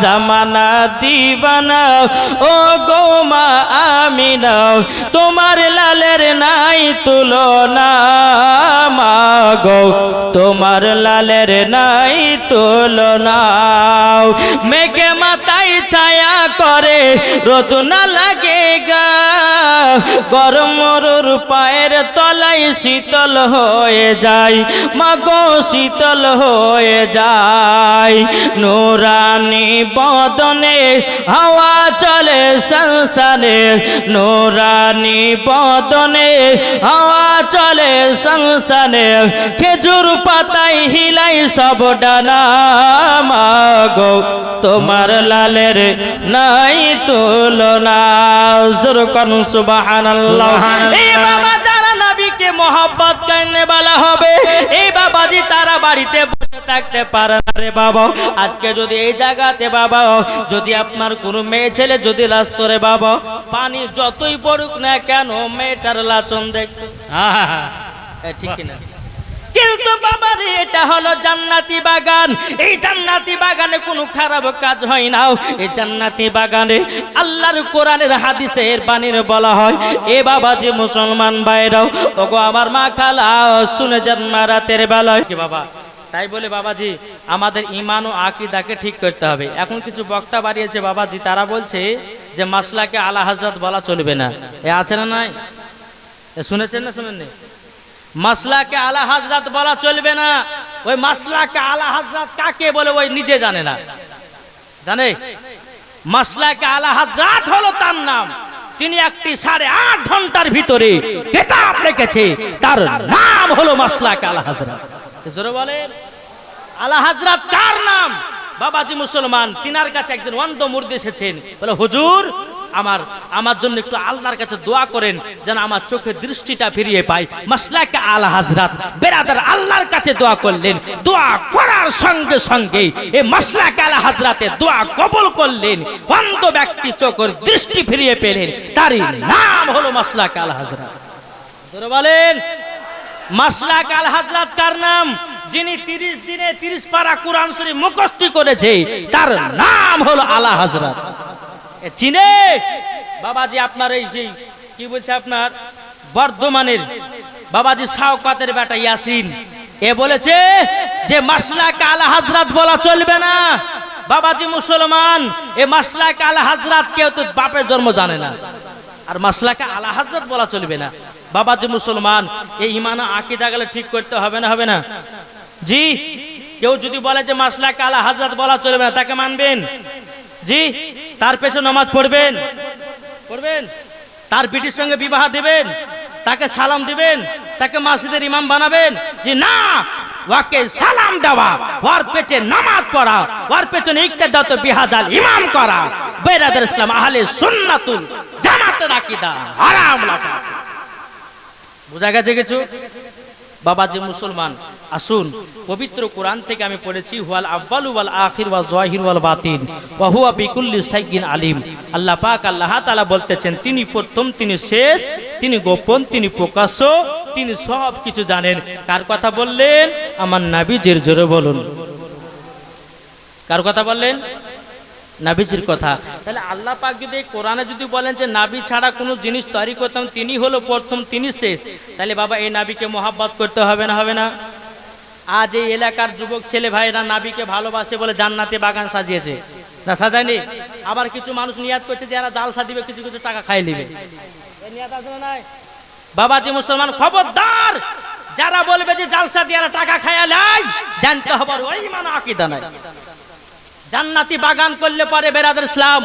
জামানা দিবানা ও গোমা আমিনা তোমার লালের নাই তুলনা মাগো তোমার লালের নাই তুলনা মেঘে মাথায় ছায়া করে রতুনা লাগে গা। গরম পায়ের তলায় শীতল হয়ে যায়। মাগো, শীতল হয়ে যায়। নোরানি বদনে হাওয়া চলে সংসারে। নোরানি বদনে হাওয়া চলে সংসারে। খেজুর পাতায় হিলাই সব ডানা মাগো, তোমার লালের নাই তুলনা। জোর করুন সুবহানাল্লাহ। এই বাবা যারা নবীকে মোহাব্বত করনে বলা হবে এই বাবাজি তারা বাড়িতে বসে থাকতে পারে না রে বাবা। আজকে যদি এই জায়গাতে বাবা যদি আপনার কোনো মেয়ে ছেলে যদি লাস্ত রে বাবা পানি যতই পড়ুক না কেন মেয়েটার লাচন ঠিক কিনা? কিন্তু বাবা রে এটা হলো জান্নাতি বাগান। এই জান্নাতি বাগানে কোনো খারাপ কাজ হয় না। এই জান্নাতি বাগানে আল্লাহর কোরআনের হাদিসের বাণীর বলা হয়, এ বাবা যে মুসলমান ভাইরাও, ওগো আমার মা খালা, শুনে যান মা রাতের বেলায়। কি বাবা? তাই বলে বাবাজি, আমাদের ইমান ও আকিদাকে ঠিক করতে হবে। এখন কিছু বক্তা বাড়িয়েছে বাবাজি, তারা বলছে যে, মাসলাকে আলা হাজরত বলা চলবে না। এ আছে না নাই? শুনেছেন না শুনেননি? মাসলাকে আলা হাজরাত বলা চলবে না। ওই মাসলাকে আলা হাজরাত কাকে বলে, ওই নিজে জানে না। জানে? মাসলাকে আলা হাজরাত হলো তার নাম। তিনি একটি সাড়ে আট ঘণ্টার ভিতরে কেতাব রেখেছে। তার নাম হলো মাসলাকে আলা হাজরাত। জোরে বলেন, আলা হাজরাত কার নাম? বাবাজি মুসলমান, তিনার কাছে একজন অন্ধ মুর্দি এসেছেন। বলে, হুজুর আমার আমার জন্য একটু আল্লাহর কাছে দোয়া করেন, যেন আমার চোখের দৃষ্টিটা ফিরিয়ে পাই। মাসলাকে আলা হাজরাত বেরাদার আল্লাহর কাছে দোয়া করলেন, দোয়া করার সঙ্গে সঙ্গে এই মাসলাকে আলা হাজরাতে দোয়া কবুল করলেন, অন্ধ ব্যক্তি চোখের দৃষ্টি ফিরিয়ে পেলেন, তারই নাম হলো মাসলাকে আলা হাজরাত বলেন মাসলাক আল হাজরাত কার নাম? যিনি তিরিশ দিনে তিরিশ পারা কোরআন শরীফ মুখস্থি করেছে, তার নাম হলো আলা হাজরাত এ চিনে। বাবাজি আপনার এই যে, কি বলছে আপনার? বর্ধমানের বাবাজি শাওকাতের বেটা ইয়াসিন। এ বলেছে যে মাসলাক আলা হাজরাত বলা চলবে না। বাবাজি মুসলমান, এ মাসলাক আলা হাজরাত কেউ তো বাপের জন্ম জানে না। আর মাসলাকে আলা হাজরাত বলা চলবে না। বাবাজি মুসলমান, এই ইমান আকিদা গেলে ঠিক করতে হবে না হবে না? জি, কেউ যদি বলে যে মাসলাকে আলা হাজরাত বলা চলবে না, তাকে মানবেন? জি তার পেছনে নামাজ পড়বেন। পড়বেন? তার বিটির সঙ্গে বিবাহ দিবেন। তাকে সালাম দিবেন। তাকে মসজিদের ইমাম বানাবেন। যে না ওকে সালাম দেওয়া, ওর পেছনে নামাজ পড়া, ওর পেছনে ইকতেদাত বিহাদাল ইমাম করা। বেরাদার ইসলাম, আহলে সুন্নাতুল জামাতের আকীদা। হারাম আছে বোঝা গেছে কিছু? বাবা যে মুসলমান, আসুন, পবিত্র কোরআন থেকে আমি পড়েছি, হুয়াল আব্বাল ওয়াল আখির ওয়াল জাহির ওয়াল বাতিন, ওয়া হুয়া বিকুল্লি সাইয়িন আলিম। আল্লাহ পাক আল্লাহ তাআলা বলতেছেন, তিনি প্রথম, তিনি শেষ, তিনি গোপন, তিনি প্রকাশ্য, তিনি সব কিছু জানেন। কার কথা বললেন? আমার নাবিজের জোরে বলুন। কার কথা বললেন? নাবিজির কথা। তাহলে আল্লাহ পাক যদি কোরআনে যদি বলেন যে নাবি ছাড়া কোনো জিনিস তৈরি করতাম তিনি হলো প্রথম তিনি শেষ। তাহলে বাবা এই নাবিকে মোহাব্বত করতে হবে না হবে না? আজ এই এলাকার যুবক ছেলে ভাইরা নাবিকে ভালোবাসে বলে জান্নাতে বাগান সাজিয়েছে। না সাজায়নি? আবার কিছু মানুষ নিয়াদ করছে যে এরা জালসা দিবে কিছু কিছু টাকা খাই নিবে। আছে বাবাজি মুসলমান খবরদার যারা বলবে যে জালসা দিয়ে টাকা খায়া লাই জানতে হবে ওই মানে আকিদা নাই। জান্নাতি বাগান করলে পারে বেরাদের ইসলাম।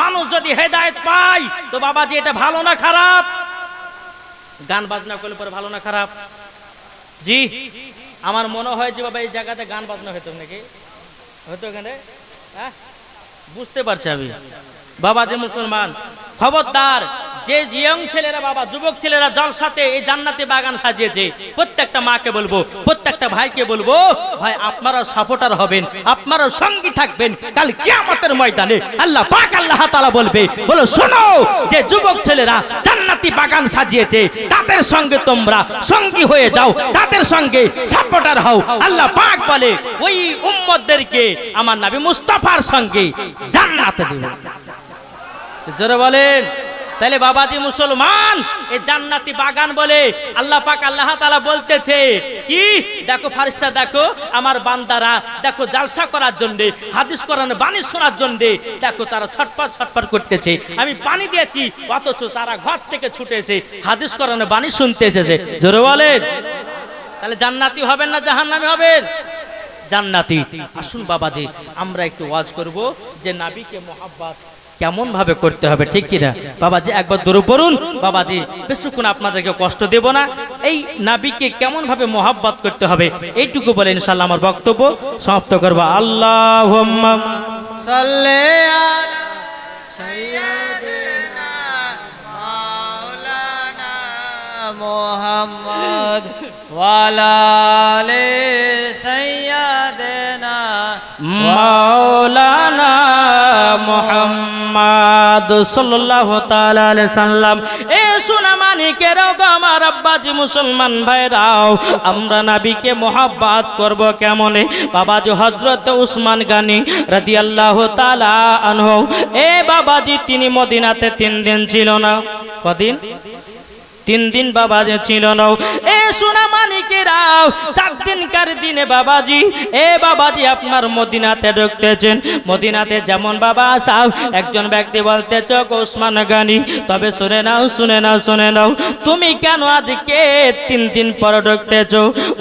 মানুষ যদি হেদায়ত পায়, তো বাবাজি, এটা ভালো না খারাপ? গান বাজনা করলে পরে ভালো না খারাপ? জি, আমার মনে হয় যে বাবা, এই জায়গাতে গান বাজনা হতো নাকি? হতো এখানে হ্যাঁ? বুঝতে পারছি আমি। বাবা যে মুসলমান, খবরদার, যে ইয়ং ছেলেরা বাবা, যুবক ছেলেরা জলসাতে এই জান্নাতি বাগান সাজিয়েছে, প্রত্যেকটা মাকে বলব, প্রত্যেকটা ভাইকে বলব, ভাই আপনারা সাপোর্টার হবেন, আপনারা সঙ্গী থাকবেন, কাল কিয়ামতের ময়দানে আল্লাহ পাক আল্লাহ তাআলা বলবে, বলো শোনো, যে যুবক ছেলেরা জান্নাতি বাগান সাজিয়েছে, তাদের সঙ্গে তোমরা সঙ্গী হয়ে যাও, তাদের সঙ্গে সাপোর্টার হও। আল্লাহ পাক বলে, ওই উম্মতদেরকে আমার নবী মুস্তাফার সঙ্গে জান্নাতে দেবে। জোরে বলেন। তাহলে বাবাজি মুসলমান এই জান্নাতি বাগান বলে আল্লাহ পাক আল্লাহ তাআলা বলতেছে, কি? দেখো ফারিস্তা, দেখো আমার বান্দারা, দেখো জালসা করার জন্য, হাদিস কোরআন বাণী শোনার জন্য, দেখো তারা ছটপট ছটপট করতেছে। আমি পানি দিয়েছি, অথচ তারা ঘর থেকে ছুটে এসে হাদিস কোরআন বাণী শুনতে এসেছে। জোরে বলেন। তাহলে জান্নাতি হবেন না জাহান্নামী হবেন? জান্নাতি। আসুন বাবাজি, আমরা একটু ওয়াজ করব যে নাবিকে মোহাব্বত কেমন ভাবে করতে হবে ঠিক কিনা? বাবাজি একবার দূরে পড়ুন। বাবাজি বেশিক্ষণ আপনাদেরকে কষ্ট দেব না। এই নাবিকে কেমন ভাবে মোহাব্বত করতে হবে এইটুকু বলে ইনশাল্লাহ আমার বক্তব্য সমাপ্ত করব। আল্লাহ মুহাম্মদ ওয়ালা আলি সাইয়্যিদিনা মাওলানা মোহাম্মদ সাল্লাল্লাহু সাল্লাম, এ সোনা মানিকের গো আমার আব্বাজি মুসলমান ভাইরাও, আমরা নাবিকে মোহাব্বাত করব কেমনে? বাবাজি হজরত উসমান গানি রাদিয়াল্লাহু তাআলা আনহু, এ বাবাজি, তিনি মদিনাতে তিন দিন ছিল না। কদিন? তিন দিন বাবা যে ছিল না। এ সোনা মানিকেরাও চার দিনকার দিনে বাবাজি, এ বাবাজি আপনার মদিনাতে ঢুকতেছেন। মদিনাতে যেমন বাবা সাহ একজন ব্যক্তি বলতেছ ওসমান গানি। তবে শুনে নাও শুনে নাও শুনে নাও, তুমি কেন আজকে তিন দিন পর ঢুকতেছ?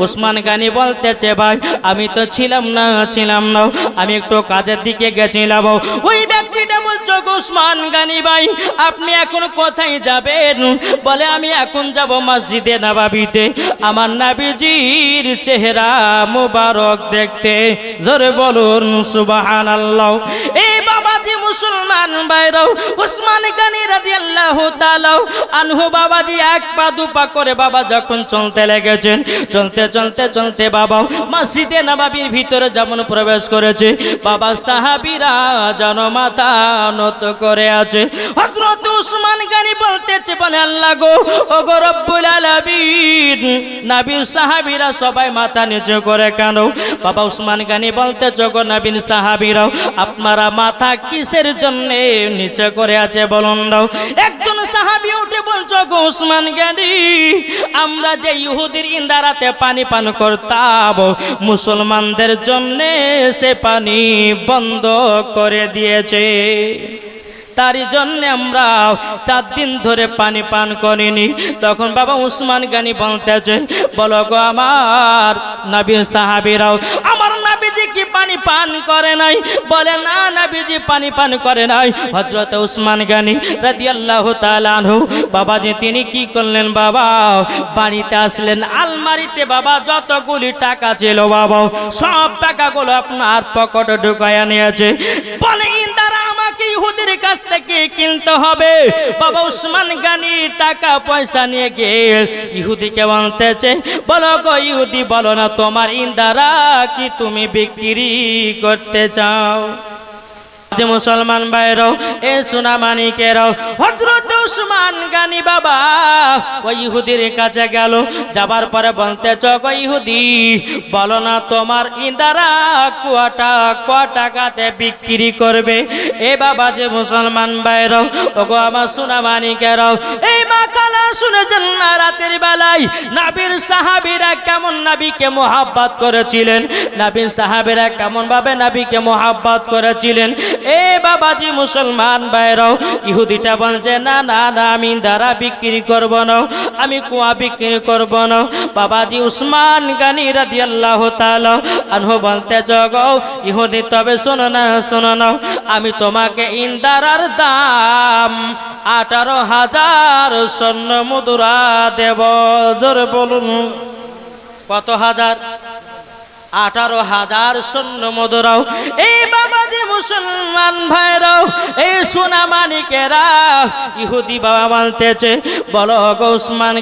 ওসমান গানি বলতেছে, ভাই, আমি তো ছিলাম না ছিলাম না, আমি একটু কাজের দিকে গেছিলাম। ওই ব্যক্তিটা বলছো ওসমান গানি ভাই, আপনি এখন কোথায় যাবেন? বলে, আমি এখন যাব মসজিদে নবাবিতে। আমার নাবিজির চেহারা মুবারক দেখতে। জোরে বলুন সুবাহান আল্লাহ এই বাবাজি মুসলমান বাইরাও উসমান গানি রাদিয়াল্লাহু তাআলা আনহু বাবাজি এক পা, দু পা করে বাবা যখন চলতে লেগেছেন, চলতে চলতে চলতে বাবা মসজিদে নবাবির ভিতরে যেমন প্রবেশ করেছে, বাবা সাহাবীরা যেন মাথা নত করে আছে। হযরত উসমান গানি বলতেছে, বলে আল্লাহ গো ও গো রব্বুল আলামিন, নবীর সাহাবীরা সবাই মাথা নিচু করে কেন? বাবা উসমান গানি বলতে গো নবীন সাহাবীরাও, আপনারা মাথা কিসের জন্য নিচে করে আছে, বলুন দাও। একজন সাহাবী উঠে বলছো, গো উসমান গানি, আমরা যে ইহুদির ইন্দারাতে পানি পান করতাম, মুসলমানদের জন্য সে পানি বন্ধ করে দিয়েছে। তারই জন্য আমরা চার দিন ধরে পানি পান করিনি। তখন বাবা উসমান গানি বলতেছে, বলো গো আমার নবী সাহাবিরাও, আমার নাবিজি কি পানি পান করে নাই। বলে, না, নাবিজি পানি পান করে নাই। হজরত উসমান গানি রাজি আল্লাহ তালু বাবা যে তিনি কি করলেন বাবা? বাড়িতে আসলেন। আলমারিতে, বাবা, যতগুলি টাকা ছিল বাবা, সব টাকাগুলো আপনার পকেটে ঢুকাইয়া নিয়েছে। বলে আমাকে ইহুদির কাছ থেকে কিনতে হবে। বাবা উসমান গানি টাকা, পয়সা নিয়ে গিয়ে ইহুদিকে বলতেছে, বলো গো ইহুদি, বলো না তোমার ইন্দারা কি তুমি বিক্রি করতে চাও? যে মুসলমান ভাইরাও এ সোনা মানিকেরাও হজরত উসমান গানি বাবা ওই ইহুদির কাছে গেল। যাবার পরে বলতে চক ইহুদি, বলো না তোমার ইন্দারা কুয়াটা ক টাকাতে বিক্রি করবে? এ বাবা যে মুসলমান ভাইরাও ওগো আমার সোনা মানিকেরাও এই মা কালা শুনেছেন না রাতের বেলায়? নাবির সাহাবীরা কেমন নাবিকে মোহাব্বত করেছিলেন? নাবির সাহাবীরা কেমন ভাবে নাবিকে মোহাব্বত করেছিলেন? এ বাবাজি মুসলমান বাইরাও ইহুদিটা বলছে, না না না, আমি দ্বারা বিক্রি করব না, আমি কুয়া বিক্রি করব না। বাবাজি উসমান গানি রাজি আল্লাহ আনহু বলতে, জগ, ইহুদি, তবে শোনো না শোনো না, আমি তোমাকে ইন্দারার দাম আঠারো হাজার স্বর্ণ মুদ্রা দেব। জোরে বলুন, কত হাজার? আঠারো হাজার সৈন্য মদরাও এই বাবাজি মুসলমান ভাইরাও এই সোনা মানিকেরা ইহুদি বাবা মানতেছে বলো গো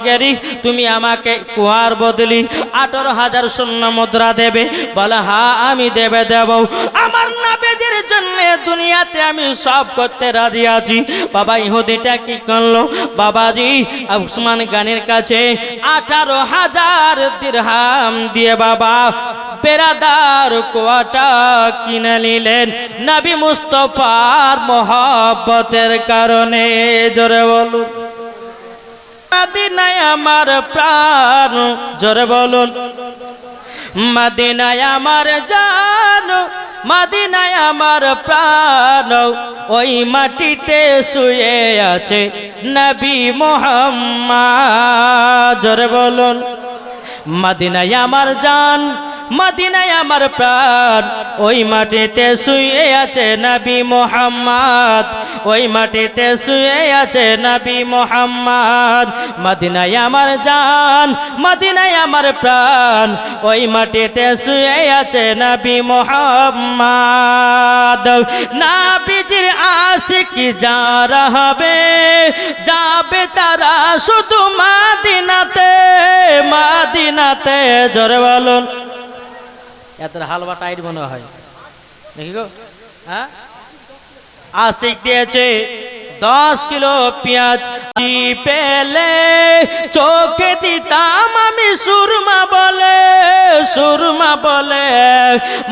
গেরি, তুমি আমাকে কুয়ার বদলি আঠারো হাজার সৈন্য মুদ্রা দেবে? বলে, হা, আমি দেবে দেব। আমার নাবেদের জন্য দুনিয়াতে আমি সব করতে রাজি আছি। বাবা ইহুদিটা কি করল? বাবাজি, উসমান গানের কাছে আঠারো হাজার দিরহাম দিয়ে বাবা পেরাদার কোয়াটা কিনে নিলেন। নবী মুস্তফার মোহব্বতের কারণে, জোরে বলুন। মাদিনায় আমার প্রাণ, জোরে বলুন। মাদিনায় আমার জান, মাদিনায় আমার প্রাণ, ওই মাটিতে শুয়ে আছে নবী মোহাম্মদ, জোরে বলুন। মাদিনায় আমার জান মাদিনায় আমার প্রাণ। ওই মাটিতে শুয়ে আছে নবী মোহাম্মদ। ওই মাটিতে শুয়ে আছে নবী মোহাম্মদ। মাদিনায় আমার জান, মাদিনায় আমার প্রাণ। ওই মাটিতে শুয়ে আছে নবী মোহাম্মদ। নাবিজির আশিক যারা হবে, যাবে তারা শুধু মাদিনাতে মাদিনাতে। জোরে বলুন। এত হালুয়া টাইট মনে হয়। দেখি গো হ্যাঁ? আশিক দিয়েছে দশ কিলো পেঁয়াজ। পেলে চোখে দিতাম, আমি সুরমা বলে সুরমা বলে।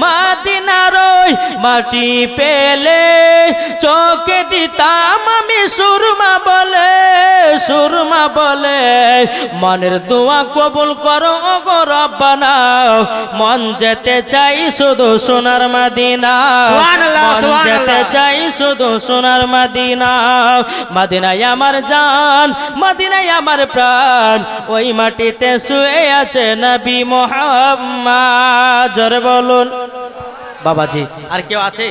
মাদিনার ওই মাটি পেলে চোখে দিতাম, আমি সুরমা বলে। সুরমা বলে মনের দোয়া কবুল করো গো রব্বানা। মন যেতে চাই শুধু সোনার মাদিনা। সুবহানাল্লাহ, মন যেতে। চাই শুধু সোনার মাদিনা। মাদিনায় আমার জান মাদিনায় আমার প্রাণ। ওই মাটিতে শুয়ে আছে নবী মোহাম্মদ। জোরে বলুন। বাবাজি আর কেউ আছে?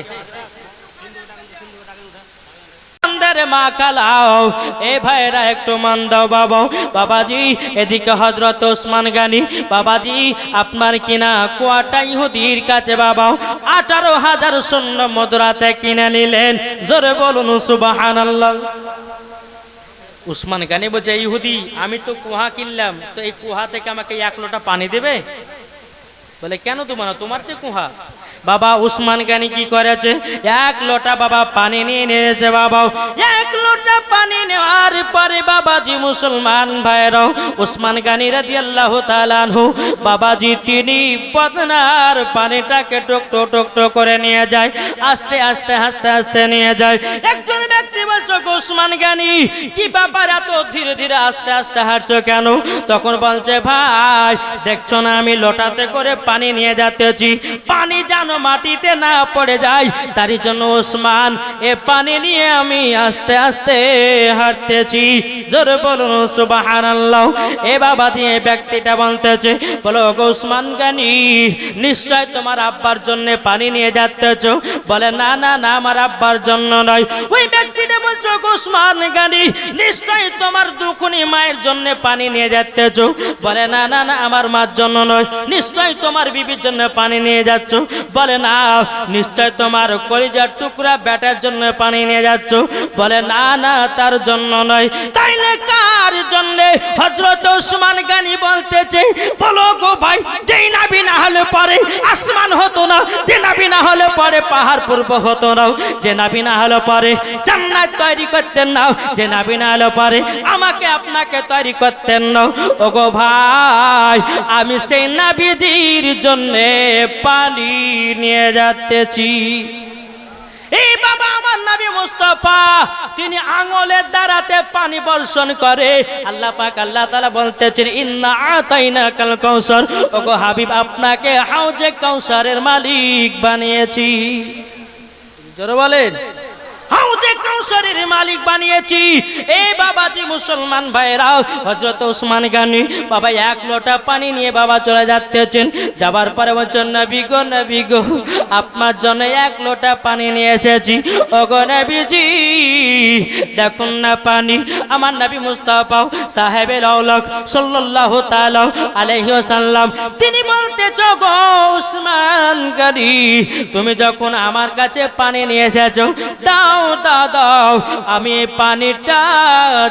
জোরে বলুন উসমান গানি বলছে ইহুদি আমি তো কুহা কিনলাম। তো এই কুহা থেকে আমাকে এক লোটা পানি দেবে? বলে, কেন তোমার? তোমার যে কুহা? বাবা উসমান গানি কি করেছে? এক লোটা বাবা পানি নিয়ে নিয়েছে বাবা। এক লোটা পানি নেওয়ার পরে বাবাজি মুসলমান ভাইরাও উসমান গানি রাজি আল্লাহ তালানহু বাবাজি তিনি পদনার পানিটাকে টুকটো টুকটো করে নিয়ে যায়, আস্তে আস্তে আস্তে আস্তে নিয়ে যায়। একজন ব্যক্তি বলছো উসমান গানি, কি ব্যাপার এত ধীরে ধীরে আস্তে আস্তে হাঁটছো কেন? তখন বলছে, ভাই, দেখছ না আমি লোটাতে করে পানি নিয়ে যাচ্তেছি পানি যেন মাটিতে না পড়ে যায় তারই জন্য ওসমান এ পানি নিয়ে আমি আস্তে আস্তে হাঁটতেছি। জোরে বলুন, সুবহানাল্লাহ। এ বাবা দিয়ে ব্যক্তিটা বলতেছে, বলো ওসমান গানি, নিশ্চয় তোমার আব্বার জন্য পানি নিয়ে যাচ্তেছ? বলে, না না না, আমার আব্বার জন্য নয়। ওই ব্যক্তিটা বলছো ওসমান গানি, নিশ্চয় তোমার দুখুনি মায়ের জন্য পানি নিয়ে যাচ্তেছ? বলে, না না না, আমার মার জন্য নয়। নিশ্চয় তোমার বিবির জন্য পানি নিয়ে যাচ্ছ? বলে না, নিশ্চয় তোমার কলিজার টুকরা ব্যাটার জন্য পানি নিয়ে যাচ্ছ। বলে, না না, তার জন্য নয়। তাইলে কার জন্য? হজরত ওসমান গানি বলতেছে, বলো গো ভাই, যেই নাবি না হলে পরে আসমান হতো না, যে নাবি না হলে পরে পাহাড় পূর্ব হতো না। যে নাবি না হলে পরে জান্নাত তৈরি করতেন না, যে নাবি না হলে পরে আমাকে আপনাকে তৈরি করতেন না। গো ভাই, আমি সেই নাবিদির জন্যে পানি নিয়ে যাচ্তেছি এই বাবা আমার নবী মুস্তফা, তিনি আঙুলের দ্বারাতে পানি বর্ষণ করে। আল্লাহ পাক আল্লাহ তাআলা বলতেছেন, ইন্না আতাইনা কাল কৌসর ওগো হাবিব, আপনাকে হাউজে কৌসরের মালিক বানিয়েছি। জোরে বলেন। হাউজে কাউসারের মালিক বানিয়েছি। এই বাবাজি মুসলমান ভাইরা হজরত ওসমান গানি, বাবা, এক লোটা পানি নিয়ে বাবা চলে যাচ্তেছেন যাবার পরে বলছেন, নবী গো নবী গো, আপনার জন্য এক লোটা পানি নিয়ে এসেছি। ওগো নবীজি, দেখুন না পানি, আমার নবী মুস্তাফা সাহেবের আউলক সাল্লাল্লাহু তাআলা আলাইহি ওয়াসাল্লাম। তিনি বলতেছ গো উসমান গানি, তুমি যখন আমার কাছে পানি নিয়ে এসেছ, দাও দাও দাও আমি পানিটা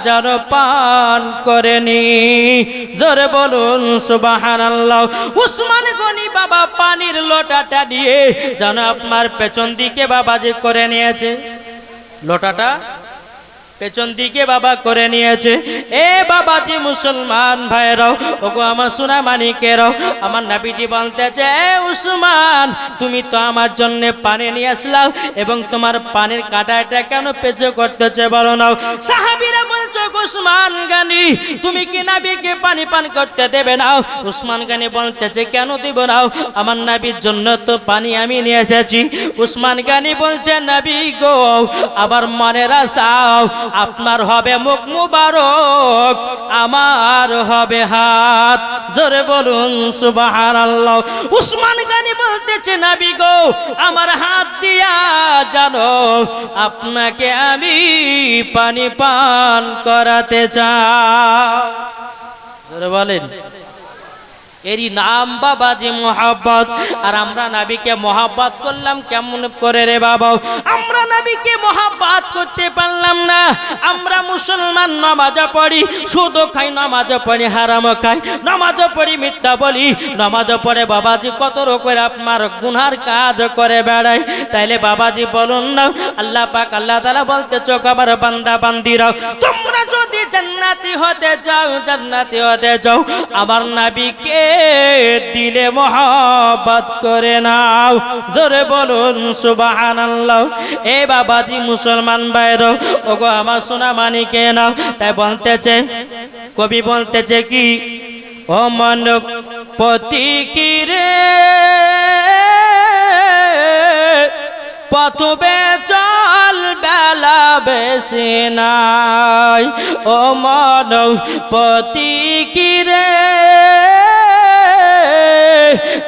যার পান করে নি জোরে বলুন, সুবহানাল্লাহ। উসমান গনি বাবা পানির লোটাটা দিয়ে যেন আপনার পেছন দিকে বাবা যে করে নিয়েছে। লোটাটা পেছন দিকে বাবা করে নিয়েছে। এ বাবা বাবাজি মুসলমান ভাইরাও ওগো আমার সোনা মানি মানিকেরাও, আমার নাবিজি বলতেছে, এ উসমান, তুমি তো আমার জন্য পানি নিয়ে আসলাও এবং তোমার পানির কাটাটা কেন পেছো করতেছে বলো নাও। সাহাবিরা বলছো উসমান গানি, তুমি কি নাবিকে পানি পান করতে দেবে নাও? উসমান গানি বলতেছে, কেন দিব নাও? আমার নাবির জন্য তো পানি আমি নিয়ে এসেছি। উসমান গানি বলছে, নাবি গো, আবার মনের আশাও আপনার হবে মুখ মুবারক, আমার হবে হাত। জোরে বলুন সুবাহ উসমান গানি বলতেছে, নাবি গো, আমার হাত দিয়া জানো, আপনাকে আমি পানি পান করাতে চাই। বলেন। এরই নাম বাবাজি মোহাব্বত। আর আমরা নাবিকে মোহাব্বত করলাম কেমন করে রে বাবা? আমরা নাবিকে মোহাব্বত করতে পারলাম না। আমরা মুসলমান নামাজ পড়ি সুদ খাই, নামাজ পড়ি, হারাম খাই। নামাজ পড়ি মিথ্যা বলি, নামাজ পড়ে বাবাজি কত রকমের আপনার গুনহার কাজ করে বেড়াই তাইলে বাবাজি বলুন না, আল্লাহ পাক, আল্লাহ তালা বলতে চোখ আবার বান্দা বান্দিরাও তোমরা যদি জান্নাতি হতে চাও, জান্নাতি হতে চাও, আমার নাবিকে দিলে মোহাব্বত করে নাও। জোরে বলুন, সুবহানাল্লাহ। এ বাবাজি মুসলমান বাইরো ওগো আমার সোনা মানিকে নাও? তাই বলতেছে, কবি বলতেছে কি, ও মন পতি রে, পথবে চল বেলা বেশি নাই। ও মানব পতি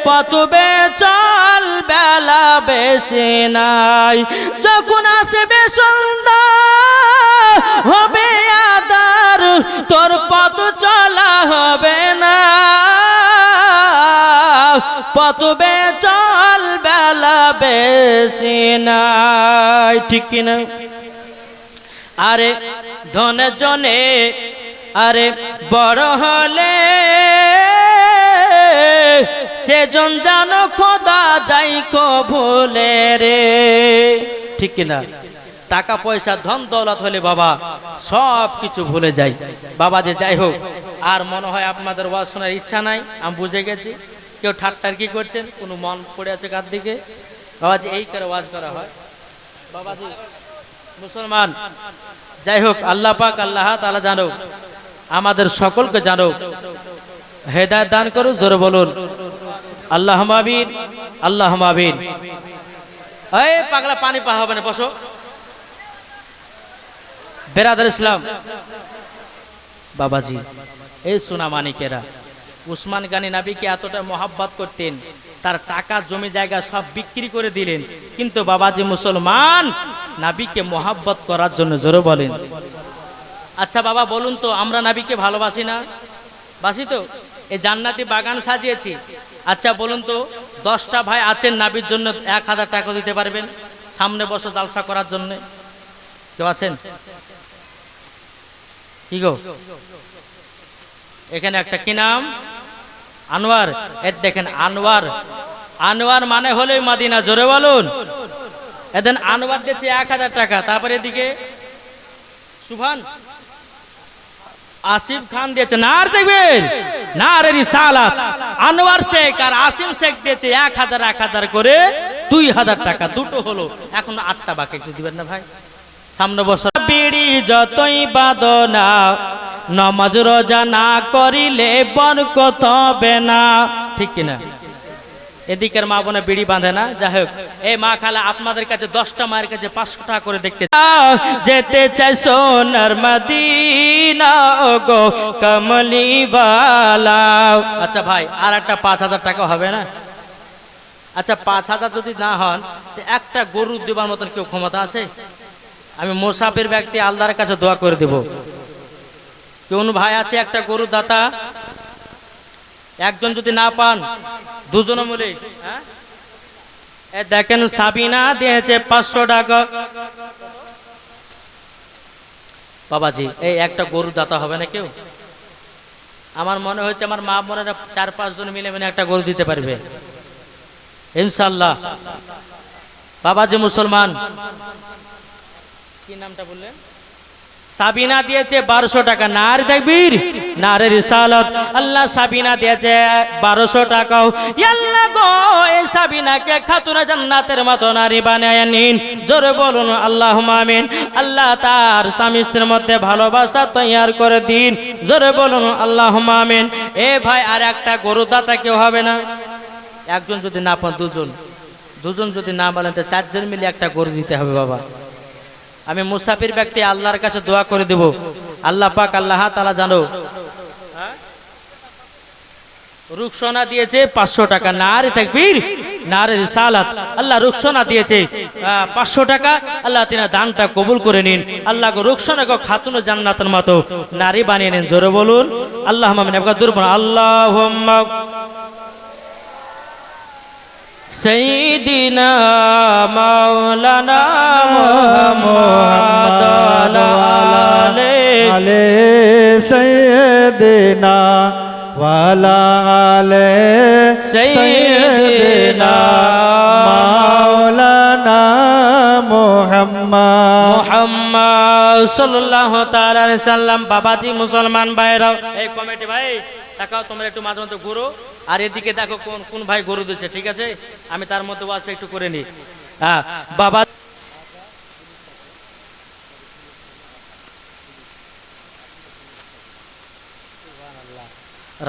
পথবে চল বেলা বেশি নাই। যখন আসবে সন্ধ্যা, হবে আদার তোর পথ চলা হবে না। পথবে চল বেলা বেশি নাই। ঠিক কিনা আরে ধন জনে, আরে বড় হলে সেজন জানো খোদা যাই কো ভুলে রে। ঠিক কিনা? টাকা, পয়সা, ধন, দৌলত হলে বাবা সব কিছু ভুলে যাই বাবা যে যাই হোক, আর মনে হয় আপনাদের ওয়াজ শোনার ইচ্ছা নাই, আমি বুঝে গেছি। কেউ ঠাট্টার কি করছেন? কোনো মন পড়ে আছে কার দিকে? বাবা যে এই করে ওয়াজ করা হয়। বাবাজি মুসলমান, যাই হোক, আল্লাহ পাক, আল্লাহ তালা জানো আমাদের সকলকে জানো হেদায়ত দান করো জোরে বলুন। আল্লাহ মাবিন আল্লাহ মাবিন এই, পাগলা পানি পা হবে না, বসো। বেরাদার ইসলাম। বাবাজি, এই সোনা মানিকেরা, উসমান গানি নাবিকে এতটা মহাব্বত করতেন, তার টাকা, জমি, জায়গা সব বিক্রি করে দিলেন। কিন্তু বাবাজি মুসলমান, নাবিকে মহাব্বত করার জন্য জোরে বলেন। আচ্ছা বাবা, বলুন তো, আমরা নাবিকে ভালোবাসি না? বাসি তো? এই জান্নাতি বাগান সাজিয়েছি। আচ্ছা বলুন তো, দশটা ভাই আছেন নাবির জন্য এক হাজার টাকা দিতে পারবেন? সামনে বছর জালসা করার জন্য। কেউ আছেন? কি গো? এখানে একটা কি নাম? আনোয়ার। এর দেখেন, আনোয়ার। আনোয়ার মানে হলে মাদিনা, জোরে বলুন। এদিন আনোয়ার দিচ্ছে এক হাজার টাকা। তারপরে এদিকে, সুভান। আসিফ খান দিয়েছে আর দেখবেন? না রে সালাত আনোয়ার শেখ আর আসিম শেখ দিয়েছে এক হাজার এক হাজার করে দুই হাজার টাকা। দুটো হলো। এখন আটটা বাকি একটু দিবেন না ভাই? সামনে বছর। বিড়ি যতই বাদনা, নমাজ রোজা না করিলে বরকত হবে না। ঠিক কিনা? এদিকের মা বোনে বিড়ি বাঁধে না যাই হোক এই মা খালা আপনাদের কাছে দশটা মায়ের কাছে পাঁচশো টাকা করে দেখতে। যেতে চাই সোনার মদিনা গো কমলি বালা। আচ্ছা ভাই আর একটা পাঁচ হাজার টাকা হবে না? আচ্ছা পাঁচ হাজার যদি না হন একটা গরু দেবার মতন কেউ ক্ষমতা আছে? আমি মোসাফির ব্যক্তি আল্লাহর কাছে দোয়া করে দেব। কোন ভাই আছে একটা গরু দাতা? একজন যদি না পান দুজনে মিলে হ্যাঁ? এ দেখেন সাবিনা দিয়েছে পাঁচশো টাকা বাবাজি, এই একটা গরু দাতা হবে না কেউ? আমার মনে হচ্ছে আমার মা বোনেরা চার পাঁচ জন মিলে মিলে একটা গরু দিতে পারবে। ইনশাল্লাহ বাবাজি মুসলমান। কি নামটা বললেন? সাবিনা দিয়েছে বারোশো টাকা। নার দেখবির নারের রিসালত। আল্লাহ সাবিনা দিয়েছে বারোশো টাকাও। আল্লাহ গো এই সাবিনাকে খাতুনা জান্নাতের মতো নারী বানায় নিন। জোরে বলুন আল্লাহ আমিন। আল্লাহ তার স্বামী স্ত্রীর মধ্যে ভালোবাসা তৈয়ার করে দিন। জোরে বলুন আল্লাহ আমিন। এ ভাই, আর একটা গরু দাতা কেউ হবে না। একজন যদি না পান, দুজন। দুজন যদি না বলেন তো চারজন মিলে একটা গরু দিতে হবে বাবা। আমি মুসাফির ব্যক্তি আল্লাহর কাছে দোয়া করে দেব। আল্লাহ পাক আল্লাহ তালা জানো। রুকসোনা দিয়েছে পাঁচশো টাকা। সালাত আল্লাহ রুকসোনা দিয়েছে পাঁচশো টাকা। আল্লাহ তিনি দানটা কবুল করে নিন। আল্লাহ রুকসোনা খাতুন জান্নাতের মতো। নারী বানিয়ে নিন, জোরে বলুন। আল্লাহ আল্লাহ سيدنا مولانا محمد وعلى আলে সৈয়দনা ওয়ালা আলে সৈয়দিনা মাওলানা মুহাম্মদ মোহাম্মদ সাল্লাল্লাহু তাআলা আলাইহি সাল্লাম বাবাজি মুসলমান ভাইরা এই কমিটি ভাই তাকাও, তোমরা একটু মাঝে মধ্যে ঘুরো। আর এদিকে দেখো কোন কোন ভাই গরু দিচ্ছে ঠিক আছে? আমি তার মধ্যে ওয়াজটা একটু করে নিই। হ্যাঁ বাবা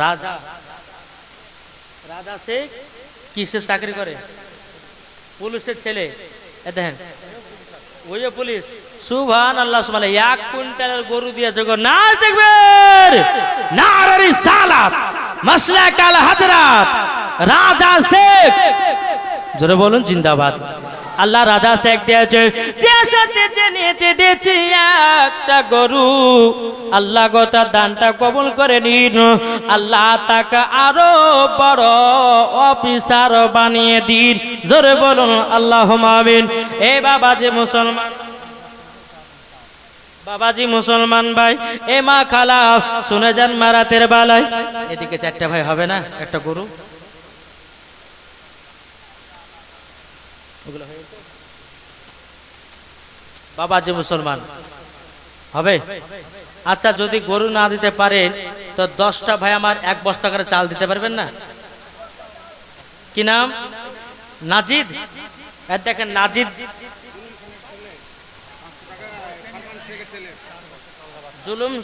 রাজা। রাজা শেখ কিসের চাকরি করে? পুলিশের ছেলে। দেখেন ওই পুলিশ। সুভান আল্লাহ সুবহান এক কুইন্টালের গরু দিয়েছে গো না দেখবেন! নারারি সালাত মাসলা কাল হাজরাত, রাজা শেখ। জোরে বলুন, জিন্দাবাদ। আল্লাহ রাজা শেখ দিয়েছে, যে সাথে যে নিতে দিয়েছে একটা গরু। আল্লাহ গো দানটা কবুল করে নিন। আল্লাহ তাকে আরও বড় অফিসার বানিয়ে দিন। জোরে বলুন আল্লাহ মামিন এ বাবা যে মুসলমান বাবাজি মুসলমান ভাই, এ মা খালা, শুনে যান মারাতের বালায়। এদিকে চারটা ভাই হবে না? একটা গরু? বাবাজি মুসলমান। হবে? আচ্ছা যদি গরু না দিতে পারে, তো দশটা ভাই আমার এক বস্তা করে চাল দিতে পারবেন না? কি নাম? নাজিদ? দেখেন, নাজিদ জুলুম জুলুম